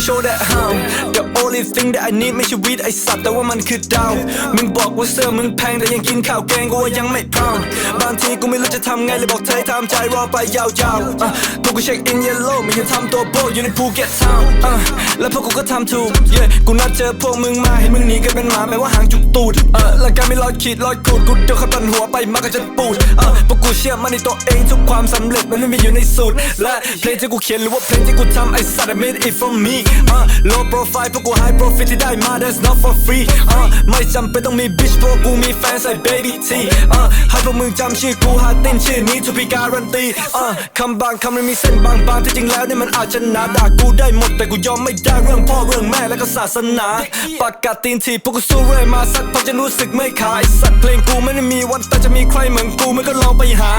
show that how the only thing that I need ไม่ใช่วีดไอสัตว์แต่ว่ามันคือดาว มึงบอกว่าเสื้อมึงแพงแต่ยังกินข้าวแกงกูว่ายังไม่พร้อมบางทีกูไม่รู้จะทำไงเลยบอกเธอให้ทำใจรอไปยาวๆอะตัวกูเช็คอินเยลโล่ไม่ยังทำตัวโบอยู่ในภูเก็ตทาวน์อะแล้วพวกกูก็ทำถูก yeah กูนัดเจอพวกมึงมาเห็นมึงหนีกันเป็นหมาแม้ว่าหางจุกตูดเออ แล้วการไม่รอยขีดรอยขูดกูเดี๋ยวเขาตันหัวไปมากก็จะปูดเออพวกกูเชื่อมั่นในตัวเองทุกความสำเร็จมันไม่มีอยู่ในสูตร และเพลงที่กูเขียนหรือว่าเพลงที่กูทำไอ้สัตว์ I made it for me เออ low profile พวกกู high profit ที่ได้มา that's not for free เออไม่จำเป็นต้องมี bitch เพราะกูมีแฟนใส่ baby T เออให้พวกมึงจำชื่อกูหาตินชื่อนี้ to be guarantee เออคำบางคำมันมีเส้นบางๆที่จริงแล้วเนี่ยมันอาจจะหนาด่ากูได้หมดแต่กูยอมไม่ได้เรื่องพ่อเรื่องแม่และก็ศาสนาปากกาตีนทีพวกกูสู้เรื่อยมาสักพักจะรู้สึกไม่ขายสัตว์เพลงกูไม่ได้มีวันแต่จะมีใครเหมือนกูมันก็ลองไปหา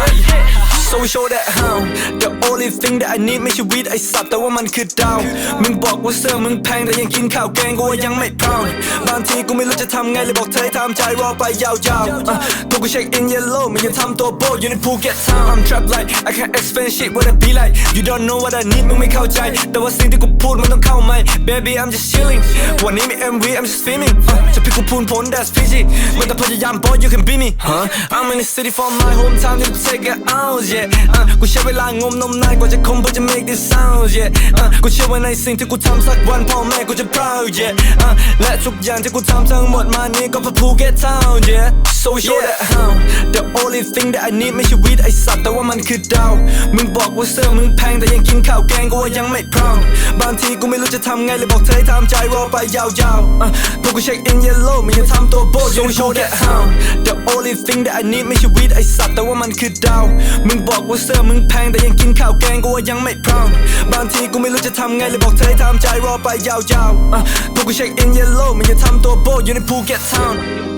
So we show that how The only thing that I need ไม่ช่วีดไอสัตว์แต่ว่ามันคือดาว มึงบอกว่าเสื้อมึงแพงแต่ยังกินข้าวแกงกูว่ายังไม่พร้อมบางทีกูไม่รู้จะทำไงเลยบอกเธอทำใจรอไปยาวๆอะพวกูเช็คอินเยลโล่ไม่ยังทำตัวโบอยู่ในภูเก็ตทาวน์ I'm trapped like I can't explain shit what I be like You don't know what I need มึงไม่เข้าใจ แต่ว่าสิ่งที่กูพูดมันต้องเข้าไหม Baby I'm just chilling วันนี้มี MV I'm just filming จะพิกกูพูนผล that's Fiji ไม่ต้องพยายาม boy you can be me huh I'm in the city for my hometown to take it out yeah อะกูใช้เวลางมนมนานกว่าจะคมเพื่อจะ make this sound yeah อะกูเชื่อว่าในสิ่งที่กูทำสักวันพ่อแม่กูจะ proud yeah อะและทุกอย่างที่กูทำทั้งหมดมานี้ก็เพื่อภูเก็ต town yeah so we show that how the only thing that I need ไม่ใช่วีดไอสัตว์แต่ว่ามันคือดาวมึงบอกว่าเสื้อมึงแพงแต่ยังกินข้าวแกงกูว่ายังไม่พร้อมบางทีกูไม่รู้จะทำไงเลยบอกเธอให้ทำใจรอไปยาวๆอะพวกกูเช็คอินเยลโล่ไม่ยังทำ ตัวโชว์ that how the only thing that I need ไม่ใช่วีดไอสัตว์แต่ว่ามันคือดาว มึงบอกว่าเสื้อมึงแพงแต่ยังกินข้าวแกงกูว่ายังไม่พร้อมบางทีกูไม่รู้จะทำไงเลยบอกเธอให้ทำใจรอไปยาวๆพวกกูเช็คอินเยลโล่มันจะทำตัวโบอยู่ในภูเก็ตทาวน์